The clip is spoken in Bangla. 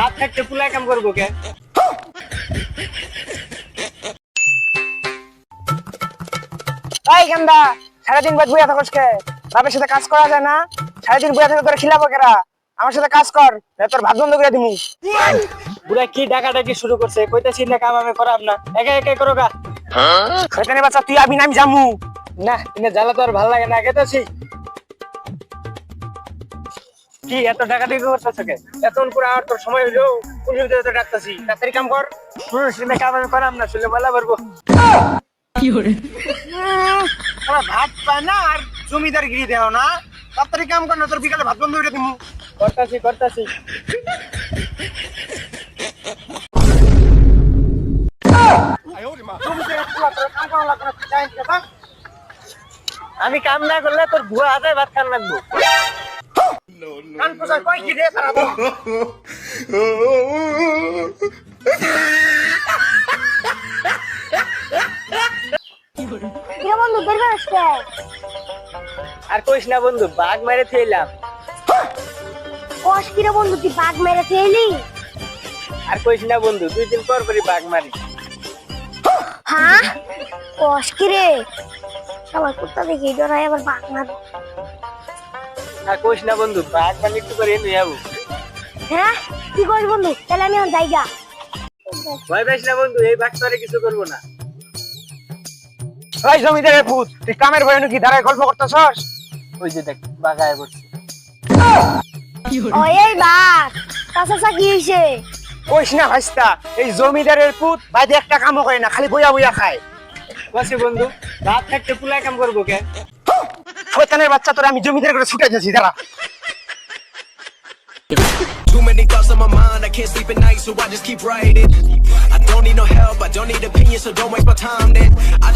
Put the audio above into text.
রাত থাকতে পুলাই কাম করব কে? এই গেন্দা সারাদিন বাদ বুয়া থাকস কে? বাপের সাথে কাজ করা যায় না? সারাদিন বুয়া থেকে তোরা খিলাবো কেরা? আমার সাথে কাজ কর তোর ভাত বন্ধ করে দিমু। বুড়া কি ডাকাডাকি শুরু করছে? কইতাছি না কাম আমি করাম না। একা একা করো গা। শয়তানি বাচ্চা তুই আবি না আমি জামু না তুমি জ্বালা তো আর ভালো লাগে না কেতাছি কি এত ডাকাডাকি করতেছ কে এতক্ষণ করে আর তোর সময় হইল কোন ভিতরে তো ডাকতাছি? তাড়াতাড়ি কাম কর। সিনে কাম আমি করাম না শুনলে বলা পারব। আমার ভাত পায় না আর জমিদার গিরি দেও না। তাড়াতাড়ি কাম কর না তোর বিকালে ভাত বন্ধ করে দিমু। করতাছি করতাছি। আমি কাম না করলে তোর ভুয়া হাতে ভাত খান লাগবো। কান পোষায় কয় কি রে তারা তো? বন্ধু বের আর কইস না বন্ধু বাঘ মেরে থইলাম কষ কিরে বন্ধু তুই বাঘ মেরে ফেলি আর কইস না বন্ধু দুই দিন পর পরই বাঘ মারি। হ্যাঁ? কষ কিরে সবাই কুত্তা দেখি ডরাই আবার বাঘ মার আর কইস না বন্ধু মানে একটু করে নিয়ে যাব। হ্যাঁ কি করিস বন্ধু? তাহলে আমি জায়গা ভয় পাইস না বন্ধু এই তোরে কিছু করব না। ওই জমিদারের পুত তুই কামের ভয় নাকি দাঁড়ায় গল্প করতেছস? ওই যে দেখ বাঘ আয় করছে ও এই বাঘ চাচা কি হইছে? কইস না হাসতা এই জমিদারের পুত বাইরে একটা কামও করে না খালি বইয়া বইয়া খায়। বসে বন্ধু রাত থাকতে পুলাই কাম করব কে? শয়তানের বাচ্চা তোরা আমি জমিদার করে ছুটে যাচ্ছি দাঁড়া Too many thoughts on my mind, I can't sleep at night, so I just keep writing. I don't need no help, I don't need opinions, so don't waste my time then. I